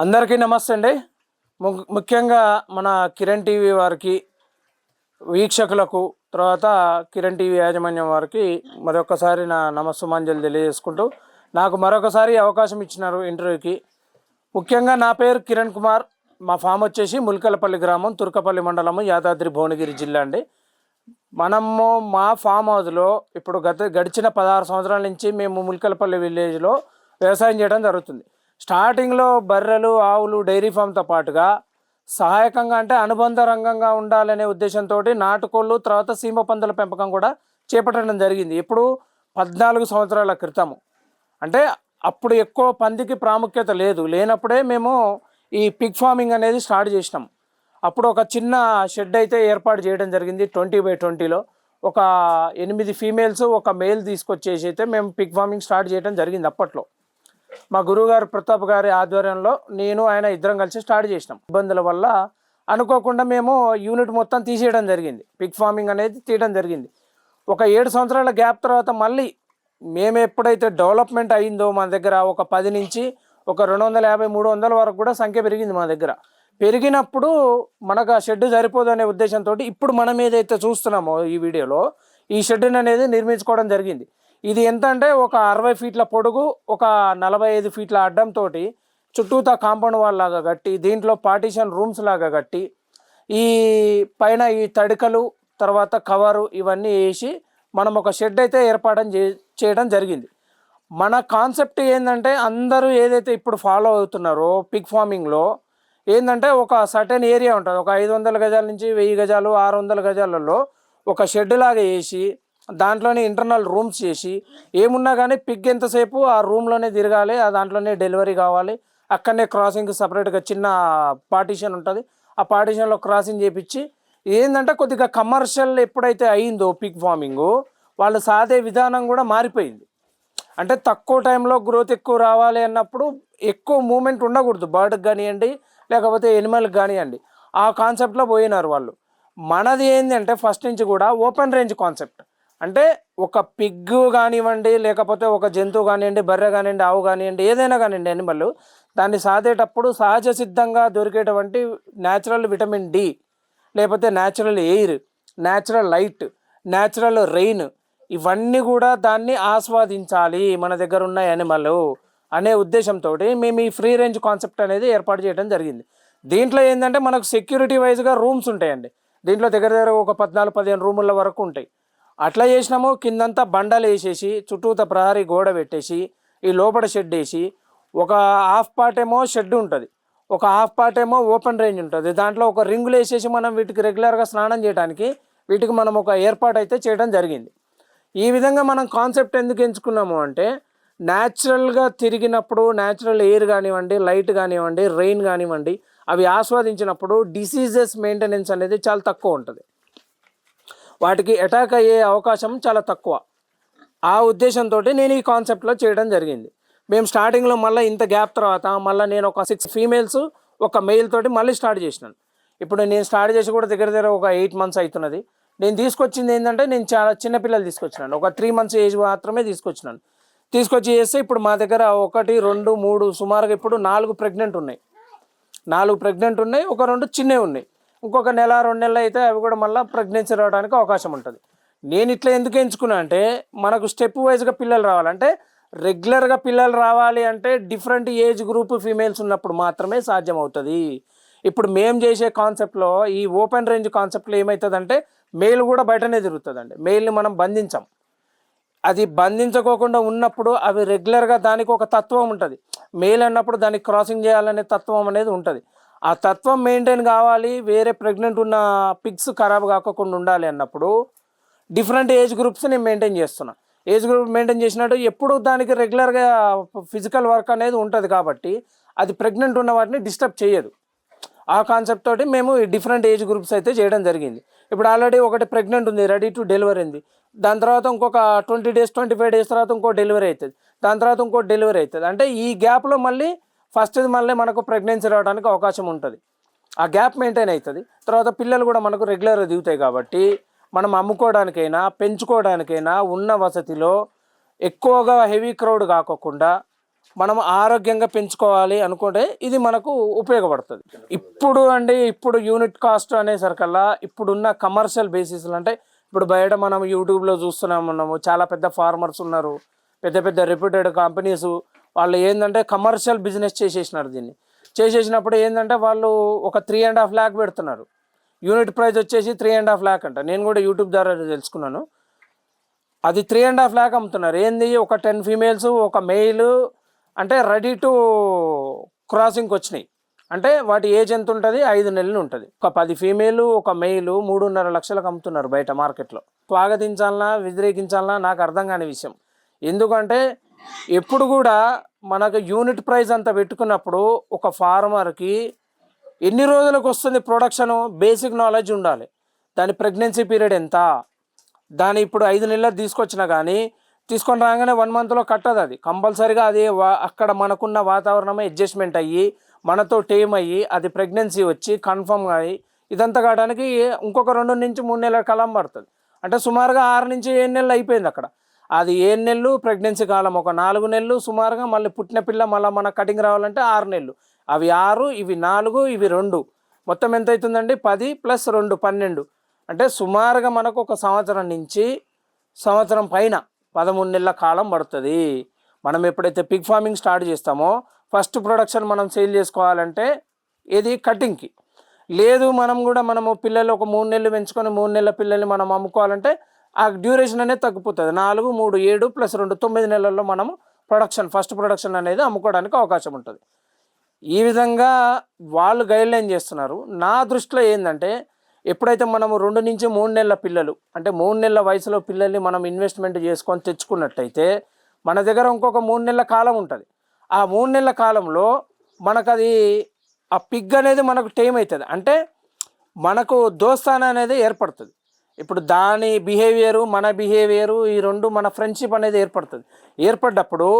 అందరికీ నమస్తే అండి. ము- ముఖ్యంగా మన కిరణ్ టీవీ వారికి వీక్షకులకు తర్వాత కిరణ్ టీవీ యాజమాన్యం వారికి మరొకసారి నా నమస్సుమాంజలు తెలియజేసుకుంటూ నాకు మరొకసారి అవకాశం ఇచ్చినారు ఇంటర్వ్యూకి. ముఖ్యంగా నా పేరు కిరణ్ కుమార్. మా ఫామ్ వచ్చేసి ముల్కలపల్లి గ్రామం తుర్కపల్లి మండలము యాదాద్రి భువనగిరి జిల్లా అండి. మనము మా ఫామ్ హౌస్లో ఇప్పుడు గత గడిచిన పదహారు సంవత్సరాల నుంచి మేము ముల్కలపల్లి విలేజ్లో వ్యవసాయం చేయడం జరుగుతుంది. స్టార్టింగ్లో బర్రెలు ఆవులు డైరీ ఫామ్తో పాటుగా సహాయకంగా అంటే అనుబంధ రంగంగా ఉండాలనే ఉద్దేశంతో నాటుకోళ్ళు తర్వాత సీమ పందుల పెంపకం కూడా చేపట్టడం జరిగింది. ఇప్పుడు పద్నాలుగు సంవత్సరాల క్రితము. అంటే అప్పుడు ఎక్కువ పందికి ప్రాముఖ్యత లేదు. లేనప్పుడే మేము ఈ పిగ్ ఫార్మింగ్ అనేది స్టార్ట్ చేసినాం. అప్పుడు ఒక చిన్న షెడ్ అయితే ఏర్పాటు చేయడం జరిగింది ట్వంటీ బై ట్వంటీలో. ఒక ఎనిమిది ఫీమేల్స్ ఒక మేల్ తీసుకొచ్చేసి అయితే మేము పిగ్ ఫార్మింగ్ స్టార్ట్ చేయడం జరిగింది అప్పట్లో. మా గురువుగారు ప్రతాప్ గారి ఆధ్వర్యంలో నేను ఆయన ఇద్దరం కలిసి స్టార్ట్ చేసినాం. ఇబ్బందుల వల్ల అనుకోకుండా మేము యూనిట్ మొత్తం తీసేయడం జరిగింది. పిక్ ఫార్మింగ్ అనేది తీయడం జరిగింది. ఒక ఏడు సంవత్సరాల గ్యాప్ తర్వాత మళ్ళీ మేము ఎప్పుడైతే డెవలప్మెంట్ అయిందో మన దగ్గర ఒక పది నుంచి ఒక రెండు వందల యాభై మూడు వందల వరకు కూడా సంఖ్య పెరిగింది మా దగ్గర. పెరిగినప్పుడు మనకు ఆ షెడ్ సరిపోదు అనే ఉద్దేశంతో ఇప్పుడు మనం ఏదైతే చూస్తున్నామో ఈ వీడియోలో ఈ షెడ్ని అనేది నిర్మించుకోవడం జరిగింది. ఇది ఎంత అంటే ఒక అరవై ఫీట్ల పొడుగు ఒక నలభై ఐదు ఫీట్ల అడ్డంతో చుట్టూతా కాంపౌండ్ వాల్ లాగా కట్టి దీంట్లో పార్టీషన్ రూమ్స్ లాగా కట్టి ఈ పైన ఈ తడికలు తర్వాత కవరు ఇవన్నీ వేసి మనం ఒక షెడ్ అయితే ఏర్పాటు చే- చేయడం జరిగింది. మన కాన్సెప్ట్ ఏంటంటే అందరూ ఏదైతే ఇప్పుడు ఫాలో అవుతున్నారో పిగ్ ఫార్మింగ్లో ఏంటంటే ఒక సర్టెన్ ఏరియా ఉంటుంది. ఒక ఐదు వందల గజాల నుంచి వెయ్యి గజాలు ఆరు వందల గజాలలో ఒక షెడ్ లాగా వేసి దాంట్లోనే ఇంటర్నల్ రూమ్స్ చేసి ఏమున్నా కానీ పిగ్ ఎంతసేపు ఆ రూమ్లోనే తిరగాలి ఆ దాంట్లోనే డెలివరీ కావాలి. అక్కడనే క్రాసింగ్ సపరేట్గా చిన్న పార్టీషన్ ఉంటుంది. ఆ పార్టీషన్లో క్రాసింగ్ చేపించి ఏంటంటే కొద్దిగా కమర్షియల్ ఎప్పుడైతే అయిందో పిగ్ ఫార్మింగ్ వాళ్ళు సాదే విధానం కూడా మారిపోయింది. అంటే తక్కువ టైంలో గ్రోత్ ఎక్కువ రావాలి అన్నప్పుడు ఎక్కువ మూమెంట్ ఉండకూడదు. బర్డ్కి కానివ్వండి లేకపోతే ఎనిమల్కి కానివ్వండి. ఆ కాన్సెప్ట్లో పోయినారు వాళ్ళు. మనది ఏంటంటే ఫస్ట్ నుంచి కూడా ఓపెన్ రేంజ్ కాన్సెప్ట్ అంటే ఒక పిగ్ కానివ్వండి లేకపోతే ఒక జంతువు కానివ్వండి బర్రె కానివ్వండి ఆవు కానివ్వండి ఏదైనా కానివ్వండి ఎనిమల్ దాన్ని సాదేటప్పుడు సహజ సిద్ధంగా దొరికేటువంటి న్యాచురల్ విటమిన్ డి లేకపోతే natural air natural light natural rain ఇవన్నీ కూడా దాన్ని ఆస్వాదించాలి మన దగ్గర ఉన్న యానిమల్ అనే ఉద్దేశంతో మేము ఈ ఫ్రీ రేంజ్ కాన్సెప్ట్ అనేది ఏర్పాటు చేయడం జరిగింది. దీంట్లో ఏంటంటే మనకు సెక్యూరిటీ వైజ్గా రూమ్స్ ఉంటాయండి. దీంట్లో దగ్గర దగ్గర ఒక పద్నాలుగు పదిహేను రూముల వరకు ఉంటాయి. అట్లా చేసినాము కిందంతా బండలు వేసేసి చుట్టూత ప్రహరీ గోడ పెట్టేసి ఈ లోపల షెడ్ వేసి ఒక హాఫ్ పార్ట్ ఏమో షెడ్ ఉంటుంది. ఒక హాఫ్ పార్ట్ ఏమో ఓపెన్ రేంజ్ ఉంటుంది. దాంట్లో ఒక రింగులు వేసేసి మనం వీటికి రెగ్యులర్గా స్నానం చేయడానికి వీటికి మనం ఒక ఏర్పాటు అయితే చేయడం జరిగింది. ఈ విధంగా మనం కాన్సెప్ట్ ఎందుకు ఎంచుకున్నాము అంటే న్యాచురల్గా తిరిగినప్పుడు న్యాచురల్ ఎయిర్ కానివ్వండి లైట్ కానివ్వండి రెయిన్ కానివ్వండి అవి ఆస్వాదించినప్పుడు డిసీజెస్ మెయింటెనెన్స్ అనేది చాలా తక్కువ ఉంటుంది. వాటికి అటాక్ అయ్యే అవకాశం చాలా తక్కువ. ఆ ఉద్దేశంతో నేను ఈ కాన్సెప్ట్లో చేయడం జరిగింది. మేము స్టార్టింగ్లో మళ్ళీ ఇంత గ్యాప్ తర్వాత మళ్ళీ నేను ఒక సిక్స్ ఫీమేల్స్ ఒక మెయిల్ తోటి మళ్ళీ స్టార్ట్ చేసినాను. ఇప్పుడు నేను స్టార్ట్ చేసి కూడా దగ్గర దగ్గర ఒక ఎయిట్ మంత్స్ అవుతున్నది. నేను తీసుకొచ్చింది ఏంటంటే నేను చాలా చిన్నపిల్లలు తీసుకొచ్చినాను. ఒక త్రీ మంత్స్ ఏజ్ మాత్రమే తీసుకొచ్చినాను. తీసుకొచ్చి చేస్తే ఇప్పుడు మా దగ్గర ఒకటి రెండు మూడు సుమారుగా ఇప్పుడు నాలుగు ప్రెగ్నెంట్ ఉన్నాయి. నాలుగు ప్రెగ్నెంట్ ఉన్నాయి ఒక రెండు చిన్నవి ఉన్నాయి. ఇంకొక నెల రెండు నెలలు అయితే అవి కూడా మళ్ళీ ప్రెగ్నెన్సీ రావడానికి అవకాశం ఉంటుంది. నేను ఇట్లా ఎందుకు ఎంచుకున్నా అంటే మనకు స్టెప్ వైజ్గా పిల్లలు రావాలంటే రెగ్యులర్గా పిల్లలు రావాలి అంటే డిఫరెంట్ ఏజ్ గ్రూప్ ఫీమేల్స్ ఉన్నప్పుడు మాత్రమే సాధ్యం అవుతుంది. ఇప్పుడు మేము చేసే కాన్సెప్ట్లో ఈ ఓపెన్ రేంజ్ కాన్సెప్ట్లో ఏమవుతుందంటే మెయిల్ కూడా బయటనే తిరుగుతుందండి. మెయిల్ని మనం బంధించాం. అది బంధించుకోకుండా ఉన్నప్పుడు అవి రెగ్యులర్గా దానికి ఒక తత్వం ఉంటుంది. మెయిల్ అన్నప్పుడు దానికి క్రాసింగ్ చేయాలనే తత్వం అనేది ఉంటుంది. ఆ తత్వం మెయింటైన్ కావాలి వేరే ప్రెగ్నెంట్ ఉన్న పిక్స్ ఖరాబ్ కాకుండా ఉండాలి అన్నప్పుడు డిఫరెంట్ ఏజ్ గ్రూప్స్ నేను మెయింటైన్ చేస్తున్నా. ఏజ్ గ్రూప్ మెయింటైన్ చేసినట్టు ఎప్పుడు దానికి రెగ్యులర్గా ఫిజికల్ వర్క్ అనేది ఉంటుంది కాబట్టి అది ప్రెగ్నెంట్ ఉన్న వాటిని డిస్టర్బ్ చేయదు. ఆ కాన్సెప్ట్ తోటి మేము డిఫరెంట్ ఏజ్ గ్రూప్స్ అయితే చేయడం జరిగింది. ఇప్పుడు ఆల్రెడీ ఒకటి ప్రెగ్నెంట్ ఉంది రెడీ టు డెలివరీ ఉంది దాని తర్వాత ఇంకొక twenty days twenty five days తర్వాత ఇంకో డెలివరీ అవుతుంది. దాని తర్వాత ఇంకో డెలివరీ అవుతుంది. అంటే ఈ గ్యాప్లో మళ్ళీ ఫస్ట్ మళ్ళీ మనకు ప్రెగ్నెన్సీ రావడానికి అవకాశం ఉంటుంది. ఆ గ్యాప్ మెయింటైన్ అవుతుంది తర్వాత పిల్లలు కూడా మనకు రెగ్యులర్గా దిగుతాయి కాబట్టి మనం అమ్ముకోవడానికైనా పెంచుకోవడానికైనా ఉన్న వసతిలో ఎక్కువగా హెవీ క్రౌడ్ కాకోకుండా మనం ఆరోగ్యంగా పెంచుకోవాలి అనుకుంటే ఇది మనకు ఉపయోగపడుతుంది. ఇప్పుడు అండి ఇప్పుడు యూనిట్ కాస్ట్ అనేసరికల్లా ఇప్పుడున్న కమర్షియల్ బేసిస్లు అంటే ఇప్పుడు బయట మనం యూట్యూబ్లో చూస్తున్నాం ఉన్నాము చాలా పెద్ద ఫార్మర్స్ ఉన్నారు పెద్ద పెద్ద రెప్యూటెడ్ కంపెనీస్ వాళ్ళు ఏంటంటే కమర్షియల్ బిజినెస్ చేసేసినారు దీన్ని. చేసేసినప్పుడు ఏంటంటే వాళ్ళు ఒక త్రీ అండ్ హాఫ్ ల్యాక్ పెడుతున్నారు. యూనిట్ ప్రైస్ వచ్చేసి త్రీ అండ్ హాఫ్ ల్యాక్ అంట. నేను కూడా యూట్యూబ్ ద్వారా తెలుసుకున్నాను. అది త్రీ అండ్ హాఫ్ ల్యాక్ అమ్ముతున్నారు. ఏంది? ఒక టెన్ ఫీమేల్స్ ఒక మెయిల్ అంటే రెడీ టు క్రాసింగ్కి వచ్చినాయి. అంటే వాటి ఏజ్ ఎంత ఉంటుంది? ఐదు నెలలు ఉంటుంది. ఒక పది ఫీమేలు ఒక మెయిల్ మూడున్నర లక్షలకు అమ్ముతున్నారు బయట మార్కెట్లో స్వాగతించాలన్నా వ్యతిరేకించాలన్నా నాకు అర్థం కాని విషయం. ఎందుకంటే ఎప్పుడు కూడా మనకు యూనిట్ ప్రైస్ అంత పెట్టుకున్నప్పుడు ఒక ఫార్మర్కి ఎన్ని రోజులకు వస్తుంది ప్రొడక్షన్ బేసిక్ నాలెడ్జ్ ఉండాలి. దాని ప్రెగ్నెన్సీ పీరియడ్ ఎంత? దాని ఇప్పుడు ఐదు నెలలు తీసుకొచ్చినా కానీ తీసుకొని రాగానే వన్ మంత్లో కట్టదు అది. కంపల్సరీగా అది వా- అక్కడ మనకున్న వాతావరణమే అడ్జస్ట్మెంట్ అయ్యి మనతో టేమ్ అయ్యి అది ప్రెగ్నెన్సీ వచ్చి కన్ఫర్మ్ అయ్యి ఇదంతా కావడానికి ఇంకొక రెండు నుంచి మూడు నెలల కాలం పడుతుంది. అంటే సుమారుగా ఆరు నుంచి ఏడు నెలలు అయిపోయింది అక్కడ. అది ఏడు నెలలు ప్రెగ్నెన్సీ కాలం. ఒక నాలుగు నెలలు సుమారుగా మళ్ళీ పుట్టిన పిల్ల మళ్ళీ మన కటింగ్ రావాలంటే ఆరు నెలలు. అవి ఆరు ఇవి నాలుగు ఇవి రెండు. మొత్తం ఎంత అవుతుందండి? పది ప్లస్ రెండు పన్నెండు. అంటే సుమారుగా మనకు ఒక సంవత్సరం నుంచి సంవత్సరం పైన పదమూడు నెలల కాలం పడుతుంది. మనం ఎప్పుడైతే పిగ్ ఫార్మింగ్ స్టార్ట్ చేస్తామో ఫస్ట్ ప్రొడక్షన్ మనం సేల్ చేసుకోవాలంటే ఇది కటింగ్కి లేదు మనం కూడా మనము పిల్లలు ఒక మూడు నెలలు పెంచుకొని మూడు నెలల పిల్లల్ని మనం అమ్ముకోవాలంటే ఆ డ్యూరేషన్ అనేది తగ్గిపోతుంది. నాలుగు మూడు ఏడు ప్లస్ రెండు తొమ్మిది నెలల్లో మనము ప్రొడక్షన్ ఫస్ట్ ప్రొడక్షన్ అనేది అమ్ముకోవడానికి అవకాశం ఉంటుంది. ఈ విధంగా వాళ్ళు గైడ్లైన్ చేస్తున్నారు. నా దృష్టిలో ఏంటంటే ఎప్పుడైతే మనము రెండు నుంచి మూడు నెలల పిల్లలు అంటే మూడు నెలల వయసులో పిల్లల్ని మనం ఇన్వెస్ట్మెంట్ చేసుకొని తెచ్చుకున్నట్టయితే మన దగ్గర ఇంకొక మూడు నెలల కాలం ఉంటుంది. ఆ మూడు నెలల కాలంలో మనకు అది ఆ పిగ్ అనేది మనకు టైం అవుతుంది. అంటే మనకు దోస్తాన అనేది ఏర్పడుతుంది. ఇప్పుడు దాని బిహేవియరు మన బిహేవియరు ఈ రెండు మన ఫ్రెండ్షిప్ అనేది ఏర్పడుతుంది. ఏర్పడ్డప్పుడు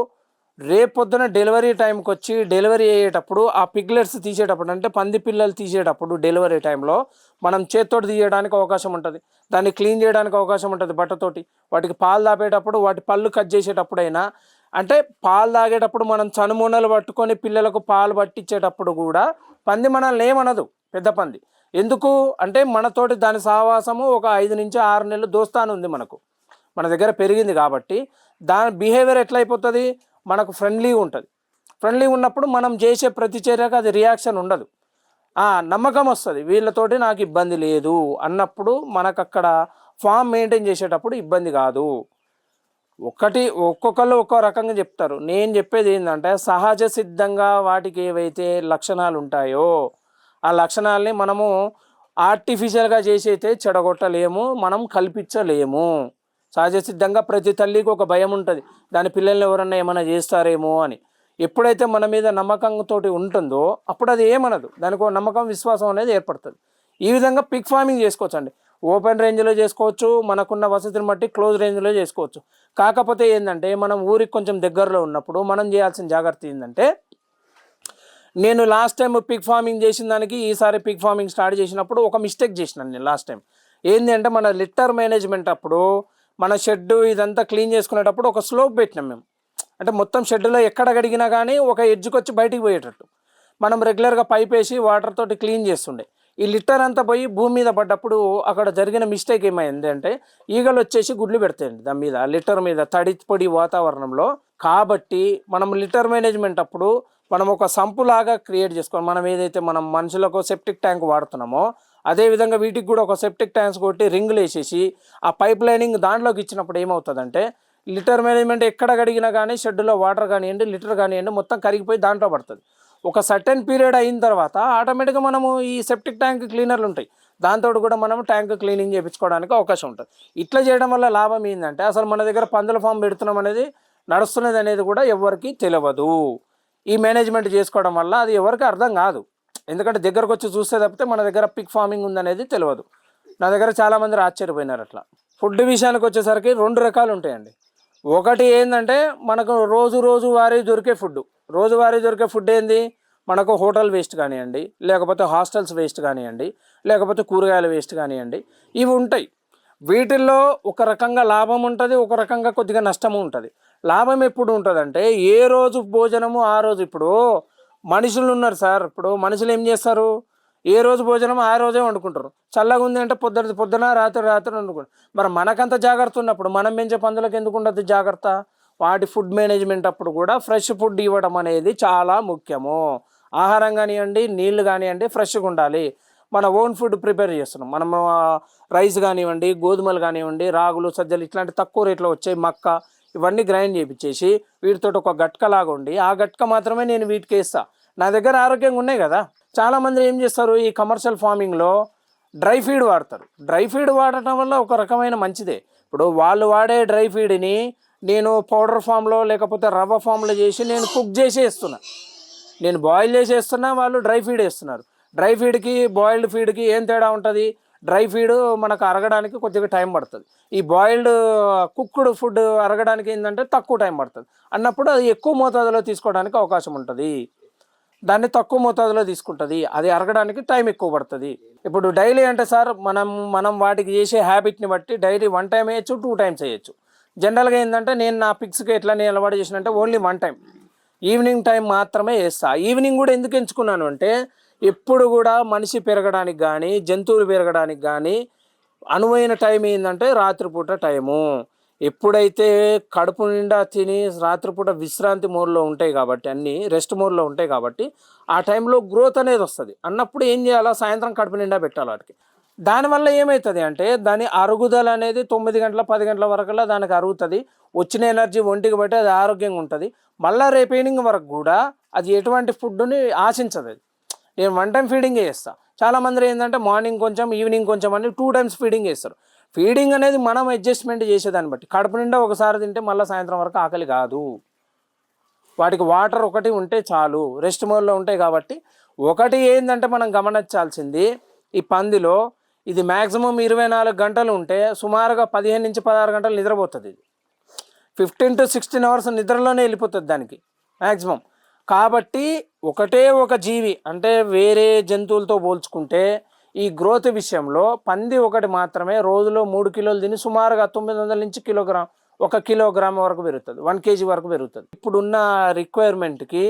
రేపొద్దున డెలివరీ టైంకి వచ్చి డెలివరీ అయ్యేటప్పుడు ఆ పిగ్లెట్స్ తీసేటప్పుడు అంటే పంది పిల్లలు తీసేటప్పుడు డెలివరీ టైంలో మనం చేత్తోటి తీయడానికి అవకాశం ఉంటుంది. దాన్ని క్లీన్ చేయడానికి అవకాశం ఉంటుంది బట్టతోటి. వాటికి పాలు తాపేటప్పుడు వాటి పళ్ళు కట్ చేసేటప్పుడైనా అంటే పాలు తాగేటప్పుడు మనం చనుమూనలు పట్టుకొని పిల్లలకు పాలు పట్టించేటప్పుడు కూడా పంది మనల్ని ఏమనదు. పెద్ద పంది. ఎందుకు? అంటే మనతోటి దాని సహవాసము ఒక ఐదు నుంచి ఆరు నెలలు దోస్తాను ఉంది మనకు. మన దగ్గర పెరిగింది కాబట్టి దాని బిహేవియర్ ఎట్లయిపోతుంది? మనకు ఫ్రెండ్లీగా ఉంటుంది. ఫ్రెండ్లీ ఉన్నప్పుడు మనం చేసే ప్రతి చర్యకు అది రియాక్షన్ ఉండదు. నమ్మకం వస్తుంది. వీళ్ళతోటి నాకు ఇబ్బంది లేదు అన్నప్పుడు మనకు అక్కడ ఫామ్ మెయింటైన్ చేసేటప్పుడు ఇబ్బంది కాదు. ఒకటి ఒక్కొక్కరు ఒక్కో రకంగా చెప్తారు. నేను చెప్పేది ఏంటంటే సహజ సిద్ధంగా వాటికి ఏవైతే లక్షణాలు ఉంటాయో ఆ లక్షణాలని మనము ఆర్టిఫిషియల్గా చేసి అయితే చెడగొట్టలేము మనం కల్పించలేము. సహజ సిద్ధంగా ప్రతి తల్లికి ఒక భయం ఉంటుంది. దాని పిల్లల్ని ఎవరన్నా ఏమైనా చేస్తారేమో అని. ఎప్పుడైతే మన మీద నమ్మకంతో ఉంటుందో అప్పుడు అది ఏమనదు. దానికి ఒక నమ్మకం విశ్వాసం అనేది ఏర్పడుతుంది. ఈ విధంగా పిక్ ఫార్మింగ్ చేసుకోవచ్చు అండి ఓపెన్ రేంజ్లో చేసుకోవచ్చు మనకున్న వసతిని బట్టి క్లోజ్ రేంజ్లో చేసుకోవచ్చు. కాకపోతే ఏంటంటే మనం ఊరికి కొంచెం దగ్గరలో ఉన్నప్పుడు మనం చేయాల్సిన జాగ్రత్త ఏంటంటే నేను లాస్ట్ టైం పిక్ ఫార్మింగ్ చేసిన దానికి ఈసారి పిక్ ఫార్మింగ్ స్టార్ట్ చేసినప్పుడు ఒక మిస్టేక్ చేసినాను నేను లాస్ట్ టైం ఏంది అంటే మన లిట్టర్ మేనేజ్మెంట్ అప్పుడు మన షెడ్ ఇదంతా క్లీన్ చేసుకునేటప్పుడు ఒక స్లోప్ పెట్టినాం మేము. అంటే మొత్తం షెడ్లో ఎక్కడ గడిగినా కానీ ఒక ఎడ్జ్కి వచ్చి బయటికి పోయేటట్టు. మనం రెగ్యులర్గా పైప్ వేసి వాటర్ తోటి క్లీన్ చేస్తుండే. ఈ లిట్టర్ అంతా పోయి భూమి మీద పడ్డప్పుడు అక్కడ జరిగిన మిస్టేక్ ఏమైంది అంటే ఈగలు వచ్చేసి గుడ్లు పెడతాయండి దాని మీద లిటర్ మీద తడి పొడి వాతావరణంలో. కాబట్టి మనం లిటర్ మేనేజ్మెంట్ అప్పుడు మనం ఒక సంపులాగా క్రియేట్ చేసుకోవాలి. మనం ఏదైతే మనం మనుషులకు సెప్టిక్ ట్యాంక్ వాడుతున్నామో అదే విధంగా వీటికి కూడా ఒక సెప్టిక్ ట్యాంక్స్ కొట్టి రింగులు వేసేసి ఆ పైప్ లైనింగ్ దాంట్లోకి ఇచ్చినప్పుడు ఏమవుతుందంటే లిటర్ మేనేజ్మెంట్ ఎక్కడ కడిగినా కానీ షెడ్లో వాటర్ కానివ్వండి లిటర్ కానివ్వండి మొత్తం కరిగిపోయి దాంట్లో పడుతుంది. ఒక సర్టెన్ పీరియడ్ అయిన తర్వాత ఆటోమేటిక్గా మనము ఈ సెప్టిక్ ట్యాంక్ క్లీనర్లు ఉంటాయి. దాంతో కూడా మనం ట్యాంక్ క్లీనింగ్ చేయించుకోవడానికి అవకాశం ఉంటుంది. ఇట్లా చేయడం వల్ల లాభం ఏంటంటే అసలు మన దగ్గర పందుల ఫామ్ పెడుతున్నాం అనేది నడుస్తున్నది అనేది కూడా ఎవరికి తెలియదు. ఈ మేనేజ్మెంట్ చేసుకోవడం వల్ల అది ఎవరికి అర్థం కాదు. ఎందుకంటే దగ్గరకు వచ్చి చూస్తే తప్పితే మన దగ్గర పిక్ ఫార్మింగ్ ఉందనేది తెలియదు నా దగ్గర చాలామంది ఆశ్చర్యపోయినారు అట్లా. ఫుడ్ విషయానికి వచ్చేసరికి రెండు రకాలు ఉంటాయండి. ఒకటి ఏంటంటే మనకు రోజు రోజువారీ దొరికే ఫుడ్ రోజువారీ దొరికే ఫుడ్ ఏంది? మనకు హోటల్ వేస్ట్ కానివ్వండి లేకపోతే హాస్టల్స్ వేస్ట్ కానివ్వండి లేకపోతే కూరగాయల వేస్ట్ కానివ్వండి ఇవి ఉంటాయి. వీటిల్లో ఒక రకంగా లాభం ఉంటుంది ఒక రకంగా కొద్దిగా నష్టము ఉంటుంది. లాభం ఎప్పుడు ఉంటుందంటే ఏ రోజు భోజనము ఆ రోజు ఇప్పుడు మనుషులు ఉన్నారు సార్. ఇప్పుడు మనుషులు ఏం చేస్తారు? ఏ రోజు భోజనం ఆ రోజే వండుకుంటారు. చల్లగా ఉంది అంటే పొద్దున పొద్దున రాత్రి రాత్రి వండుకుంటారు. మరి మనకంత జాగ్రత్త ఉన్నప్పుడు మనం పెంచే పందులకు ఎందుకు ఉండదు జాగ్రత్త? వాటి ఫుడ్ మేనేజ్మెంట్ అప్పుడు కూడా ఫ్రెష్ ఫుడ్ ఇవ్వడం అనేది చాలా ముఖ్యము. ఆహారం కానివ్వండి నీళ్ళు కానివ్వండి ఫ్రెష్గా ఉండాలి. మన ఓన్ ఫుడ్ ప్రిపేర్ చేస్తున్నాం. మనం రైస్ కానివ్వండి గోధుమలు కానివ్వండి రాగులు సజ్జలు ఇట్లాంటి తక్కువ రేట్లో వచ్చాయి మక్క ఇవన్నీ గ్రైండ్ చేయించేసి వీటితో ఒక గట్క లాగా ఉండి ఆ గట్క మాత్రమే నేను వీటికి వేస్తా. నా దగ్గర ఆరోగ్యంగా ఉన్నాయి కదా. చాలా మంది ఏం చేస్తారు ఈ కమర్షియల్ ఫార్మింగ్లో డ్రై ఫీడ్ వాడతారు. డ్రై ఫీడ్ వాడటం వల్ల ఒక రకమైన మంచిదే. ఇప్పుడు వాళ్ళు వాడే డ్రై ఫీడ్ని నేను పౌడర్ ఫామ్లో లేకపోతే రవ్వ ఫామ్లో చేసి నేను కుక్ చేసి వేస్తున్నా. నేను బాయిల్ చేసి వేస్తున్నా వాళ్ళు డ్రై ఫీడ్ వేస్తున్నారు. డ్రై ఫీడ్కి బాయిల్డ్ ఫీడ్కి ఏం తేడా ఉంటుంది? డ్రై ఫీడ్ మనకు అరగడానికి కొద్దిగా టైం పడుతుంది. ఈ బాయిల్డ్ కుక్డ్ ఫుడ్ అరగడానికి ఏంటంటే తక్కువ టైం పడుతుంది. అన్నప్పుడు అది ఎక్కువ మోతాదులో తీసుకోవడానికి అవకాశం ఉంటుంది. దాన్ని తక్కువ మోతాదులో తీసుకుంటుంది. అది అరగడానికి టైం ఎక్కువ పడుతుంది. ఇప్పుడు డైలీ అంటే సార్ మనం మనం వాటికి చేసే హ్యాబిట్ని బట్టి డైలీ వన్ టైం వేయచ్చు టూ టైమ్స్ వేయచ్చు. జనరల్గా ఏంటంటే నేను నా పిక్స్కి ఎట్లా నేను అలవాటు చేసినంటే only one time. Evening time మాత్రమే వేస్తా. ఈవినింగ్ కూడా ఎందుకు ఎంచుకున్నాను అంటే ఎప్పుడు కూడా మనిషి పెరగడానికి కానీ జంతువులు పెరగడానికి కానీ అనువైన టైం ఏంటంటే రాత్రిపూట టైము. ఎప్పుడైతే కడుపు నిండా తిని రాత్రిపూట విశ్రాంతి మోడ్లో ఉంటాయి కాబట్టి అన్నీ రెస్ట్ మోడ్లో ఉంటాయి కాబట్టి ఆ టైంలో గ్రోత్ అనేది వస్తుంది. అన్నప్పుడు ఏం చేయాలా? సాయంత్రం కడుపు నిండా పెట్టాలి వాటికి. దానివల్ల ఏమవుతుంది అంటే దాని అరుగుదల అనేది తొమ్మిది గంటల పది గంటల వరకులా దానికి అరుగుతుంది. వచ్చిన ఎనర్జీ ఒంటికి బట్టి అది ఆరోగ్యంగా ఉంటుంది. మళ్ళీ రేపు ఈవినింగ్ వరకు కూడా అది ఎటువంటి ఫుడ్ని ఆశించదు అది. నేను వన్ టైం ఫీడింగ్ చేస్తాను చాలా మంది ఏంటంటే మార్నింగ్ కొంచెం ఈవినింగ్ కొంచెం అని టూ టైమ్స్ ఫీడింగ్ చేస్తారు. ఫీడింగ్ అనేది మనం అడ్జస్ట్మెంట్ చేసేదాన్ని బట్టి. కడుపు నిండా ఒకసారి తింటే మళ్ళీ సాయంత్రం వరకు ఆకలి కాదు. వాటికి వాటర్ ఒకటి ఉంటే చాలు. రెస్ట్ మోడ్లో ఉంటాయి కాబట్టి ఒకటి ఏంటంటే మనం గమనించాల్సింది ఈ పందిలో ఇది మ్యాక్సిమం ఇరవై నాలుగు గంటలు ఉంటే సుమారుగా పదిహేను నుంచి పదహారు గంటలు నిద్రపోతుంది ఇది. ఫిఫ్టీన్ టు సిక్స్టీన్ అవర్స్ నిద్రలోనే వెళ్ళిపోతుంది దానికి మ్యాక్సిమం కాబట్టి ఒకటే ఒక జీవి అంటే వేరే జంతువులతో పోల్చుకుంటే ఈ గ్రోత్ విషయంలో పంది ఒకటి మాత్రమే రోజులో మూడు కిలోలు తిని సుమారుగా తొమ్మిది వందల నుంచి కిలోగ్రామ్ ఒక కిలోగ్రామ్ వరకు పెరుగుతుంది. వన్ కేజీ వరకు పెరుగుతుంది. ఇప్పుడున్న రిక్వైర్మెంట్కి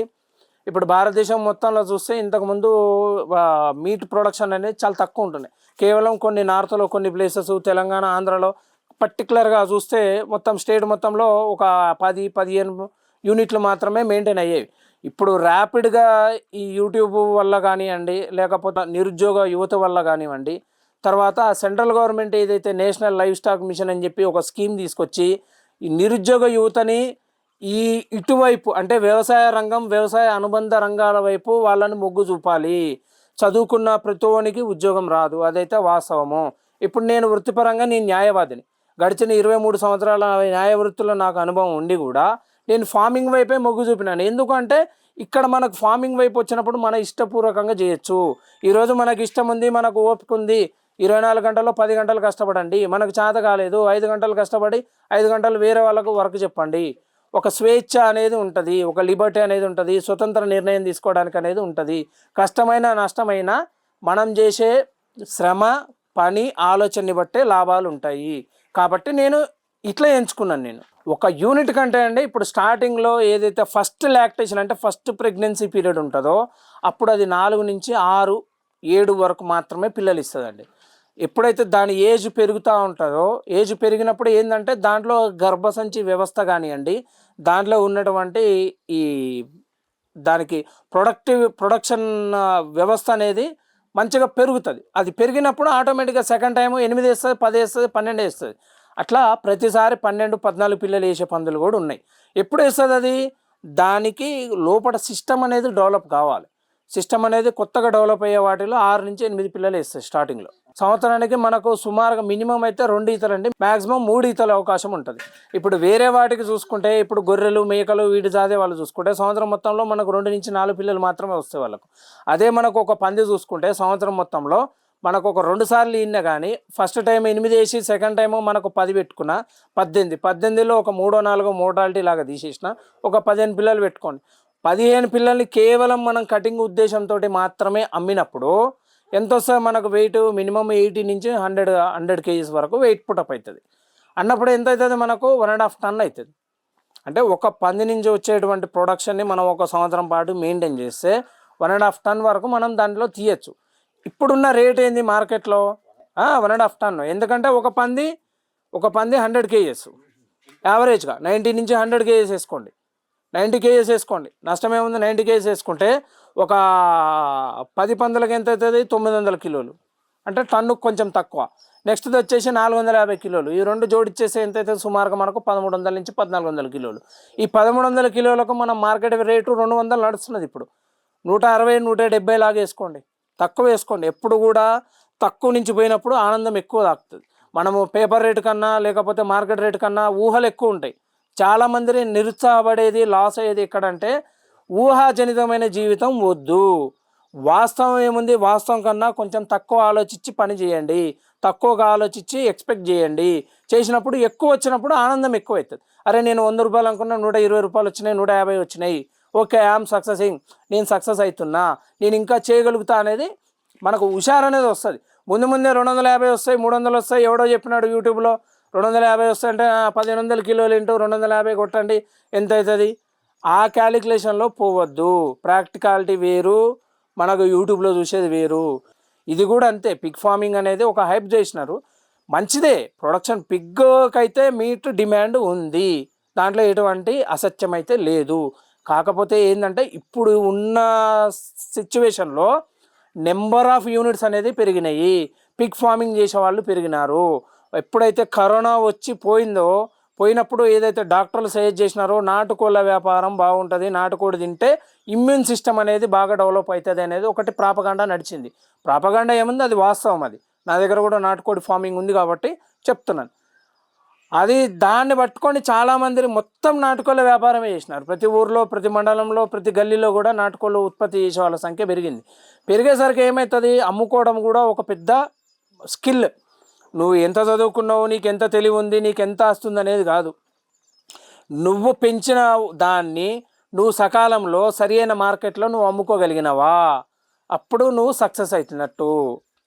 ఇప్పుడు భారతదేశం మొత్తంలో చూస్తే ఇంతకుముందు మీట్ ప్రొడక్షన్ అనేది చాలా తక్కువ ఉంటుంది కేవలం కొన్ని నార్త్లో కొన్ని ప్లేసెస్ తెలంగాణ ఆంధ్రలో పర్టికులర్గా చూస్తే మొత్తం స్టేట్ మొత్తంలో ఒక పది పదిహేను యూనిట్లు మాత్రమే మెయింటైన్ అయ్యేవి. ఇప్పుడు ర్యాపిడ్గా ఈ యూట్యూబ్ వల్ల కానివ్వండి లేకపోతే నిరుద్యోగ యువత వల్ల కానివ్వండి తర్వాత సెంట్రల్ గవర్నమెంట్ ఏదైతే నేషనల్ లైఫ్ స్టాక్ మిషన్ అని చెప్పి ఒక స్కీమ్ తీసుకొచ్చి ఈ నిరుద్యోగ యువతని ఈ ఇటువైపు అంటే వ్యవసాయ రంగం వ్యవసాయ అనుబంధ రంగాల వైపు వాళ్ళని మొగ్గు చూపాలి. చదువుకున్న ప్రతి ఉద్యోగం రాదు. అదైతే వాస్తవము. ఇప్పుడు నేను వృత్తిపరంగా నేను న్యాయవాదిని. గడిచిన ఇరవై మూడు సంవత్సరాల న్యాయ వృత్తిలో నాకు అనుభవం ఉండి కూడా నేను ఫార్మింగ్ వైపే మొగ్గు చూపినాను. ఎందుకంటే ఇక్కడ మనకు ఫార్మింగ్ వైపు వచ్చినప్పుడు మన ఇష్టపూర్వకంగా చేయొచ్చు. ఈరోజు మనకు ఇష్టం ఉంది మనకు ఓపిక ఉంది. ఇరవై నాలుగు గంటల్లో పది గంటలు కష్టపడండి. మనకు చేత కాలేదు ఐదు గంటలు కష్టపడి ఐదు గంటలు వేరే వాళ్ళకు వర్క్ చెప్పండి. ఒక స్వేచ్ఛ అనేది ఉంటుంది ఒక లిబర్టీ అనేది ఉంటుంది స్వతంత్ర నిర్ణయం తీసుకోవడానికి అనేది ఉంటుంది. కష్టమైన నష్టమైన మనం చేసే శ్రమ పని ఆలోచనని బట్టే లాభాలు ఉంటాయి. కాబట్టి నేను ఇట్లా ఎంచుకున్నాను నేను. ఒక యూనిట్ కంటే అండి ఇప్పుడు స్టార్టింగ్లో ఏదైతే ఫస్ట్ లాక్టేషన్ అంటే ఫస్ట్ ప్రెగ్నెన్సీ పీరియడ్ ఉంటుందో అప్పుడు అది నాలుగు నుంచి ఆరు ఏడు వరకు మాత్రమే పిల్లలు ఇస్తుందండి. ఎప్పుడైతే దాని ఏజ్ పెరుగుతూ ఉంటుందో ఏజ్ పెరిగినప్పుడు ఏంటంటే దాంట్లో గర్భసంచి వ్యవస్థ కానివ్వండి దాంట్లో ఉన్నటువంటి ఈ దానికి ప్రొడక్టివ్ ప్రొడక్షన్ వ్యవస్థ అనేది మంచిగా పెరుగుతుంది. అది పెరిగినప్పుడు ఆటోమేటిక్గా సెకండ్ టైం ఎనిమిది వేస్తుంది పది వేస్తుంది పన్నెండు వేస్తుంది. అట్లా ప్రతిసారి పన్నెండు పద్నాలుగు పిల్లలు వేసే పందులు కూడా ఉన్నాయి. ఎప్పుడు వేస్తుంది అది? దానికి లోపల సిస్టమ్ అనేది డెవలప్ కావాలి. సిస్టమ్ అనేది కొత్తగా డెవలప్ అయ్యే వాటిలో ఆరు నుంచి ఎనిమిది పిల్లలు వేస్తాయి స్టార్టింగ్లో సంవత్సరానికి మనకు సుమారుగా మినిమం అయితే రెండు ఈతలు అండి. మ్యాక్సిమం మూడు ఈతల అవకాశం ఉంటుంది. ఇప్పుడు వేరే వాటికి చూసుకుంటే ఇప్పుడు గొర్రెలు మేకలు వీటి జాదే వాళ్ళు చూసుకుంటే సంవత్సరం మొత్తంలో మనకు రెండు నుంచి నాలుగు పిల్లలు మాత్రమే వస్తాయి వాళ్ళకు. అదే మనకు ఒక పంది చూసుకుంటే సంవత్సరం మొత్తంలో మనకు ఒక రెండు సార్లు ఇన్న కానీ ఫస్ట్ టైం ఎనిమిది వేసి సెకండ్ టైము మనకు పది పెట్టుకున్న పద్దెనిమిది. పద్దెనిమిదిలో ఒక మూడో నాలుగో మోటాలిటీ లాగా తీసేసిన ఒక పదిహేను పిల్లలు పెట్టుకోండి. పదిహేను పిల్లల్ని కేవలం మనం కటింగ్ ఉద్దేశంతో మాత్రమే అమ్మినప్పుడు ఎంత వస్తుంది మనకు వెయిట్ మినిమం ఎయిటీ నుంచి హండ్రెడ్ హండ్రెడ్ కేజీస్ వరకు వెయిట్ పుటప్ అవుతుంది అన్నప్పుడు ఎంత అవుతుంది మనకు? వన్ అండ్ హాఫ్ టన్ అవుతుంది అంటే ఒక పంది నుంచి వచ్చేటువంటి ప్రొడక్షన్ని మనం ఒక సంవత్సరం పాటు మెయింటైన్ చేస్తే వన్ అండ్ హాఫ్ టన్ వరకు మనం దాంట్లో తీయచ్చు. ఇప్పుడున్న రేట్ ఏంది మార్కెట్లో? వన్ అండ్ హాఫ్ టన్ ఎందుకంటే ఒక పంది ఒక పంది హండ్రెడ్ కేజెస్ యావరేజ్గా నైంటీ నుంచి హండ్రెడ్ కేజెస్ వేసుకోండి నైంటీ కేజెస్ వేసుకోండి నష్టం ఏముంది? నైంటీ కేజెస్ వేసుకుంటే ఒక పది పందులకి ఎంత అవుతుంది? తొమ్మిది వందల కిలోలు. అంటే టన్ను కొంచెం తక్కువ. నెక్స్ట్ వచ్చేసి నాలుగు వందల యాభై కిలోలు. ఈ రెండు జోడిచ్చేసి ఎంత అవుతుంది? సుమారుగా మనకు పదమూడు వందల నుంచి పద్నాలుగు వందల కిలోలు. ఈ పదమూడు వందల కిలోలకు మనం మార్కెట్ రేటు రెండు వందలు నడుస్తున్నది ఇప్పుడు. నూట అరవై నూట డెబ్బై లాగా వేసుకోండి తక్కువ వేసుకోండి. ఎప్పుడు కూడా తక్కువ నుంచి పోయినప్పుడు ఆనందం ఎక్కువ తాకుతుంది మనము పేపర్ రేటు కన్నా లేకపోతే మార్కెట్ రేటు కన్నా ఊహలు ఎక్కువ ఉంటాయి. చాలామందిని నిరుత్సాహపడేది లాస్ అయ్యేది ఎక్కడంటే ఊహాజనితమైన జీవితం వద్దు. వాస్తవం ఏముంది? వాస్తవం కన్నా కొంచెం తక్కువ ఆలోచించి పని చేయండి. తక్కువగా ఆలోచించి ఎక్స్పెక్ట్ చేయండి. చేసినప్పుడు ఎక్కువ వచ్చినప్పుడు ఆనందం ఎక్కువ అవుతుంది అరే నేను వంద రూపాయలు అనుకున్నా నూట ఇరవై రూపాయలు వచ్చినాయి నూట యాభై వచ్చినాయి. ఓకే ఐఎమ్ సక్సెసింగ్ నేను సక్సెస్ అవుతున్నా నేను ఇంకా చేయగలుగుతా అనేది మనకు హుషారు అనేది వస్తుంది. ముందు ముందే రెండు వందల యాభై వస్తాయి మూడు వందలు వస్తాయి ఎవడో చెప్పినాడు యూట్యూబ్లో రెండు వందల యాభై వస్తాయంటే ఆ, పదిహేను వందల కిలోలు ఇంటూ రెండు వందల యాభై కొట్టండి ఎంత అవుతుంది? ఆ క్యాలిక్యులేషన్లో పోవద్దు. ప్రాక్టికాలిటీ వేరు మనకు యూట్యూబ్లో చూసేది వేరు. ఇది కూడా అంతే పిగ్ ఫార్మింగ్ అనేది ఒక హైప్ చేసినారు. మంచిదే ప్రొడక్షన్ పిగ్కి అయితే మీట్ డిమాండ్ ఉంది. దాంట్లో ఎటువంటి అసత్యం అయితే లేదు. కాకపోతే ఏంటంటే ఇప్పుడు ఉన్న సిచ్యువేషన్లో నెంబర్ ఆఫ్ యూనిట్స్ అనేది పెరిగినాయి. పిక్ ఫార్మింగ్ చేసే వాళ్ళు పెరిగినారు. ఎప్పుడైతే కరోనా వచ్చి పోయిందో పోయినప్పుడు ఏదైతే డాక్టర్లు సజెస్ట్ చేసినారో నాటుకోళ్ళ వ్యాపారం బాగుంటుంది నాటుకోడి తింటే ఇమ్యూన్ సిస్టమ్ అనేది బాగా డెవలప్ అవుతుంది అనేది ఒకటి ప్రాపగాండా నడిచింది. ప్రాపగాండా ఏముంది? అది వాస్తవం అది. నా దగ్గర కూడా నాటుకోడి ఫార్మింగ్ ఉంది కాబట్టి చెప్తున్నాను. అది దాన్ని పట్టుకొని చాలామంది మొత్తం నాటుకోళ్ళ వ్యాపారమే చేసినారు. ప్రతి ఊర్లో ప్రతి మండలంలో ప్రతి గల్లీలో కూడా నాటుకోళ్ళు ఉత్పత్తి చేసే వాళ్ళ సంఖ్య పెరిగింది. పెరిగేసరికి ఏమవుతుంది అమ్ముకోవడం కూడా ఒక పెద్ద స్కిల్. నువ్వు ఎంత చదువుకున్నావు? నీకు ఎంత తెలివి ఉంది? నీకు ఎంత వస్తుంది అనేది కాదు. నువ్వు పెంచిన దాన్ని నువ్వు సకాలంలో సరియైన మార్కెట్లో నువ్వు అమ్ముకోగలిగినవా? అప్పుడు నువ్వు సక్సెస్ అవుతున్నట్టు.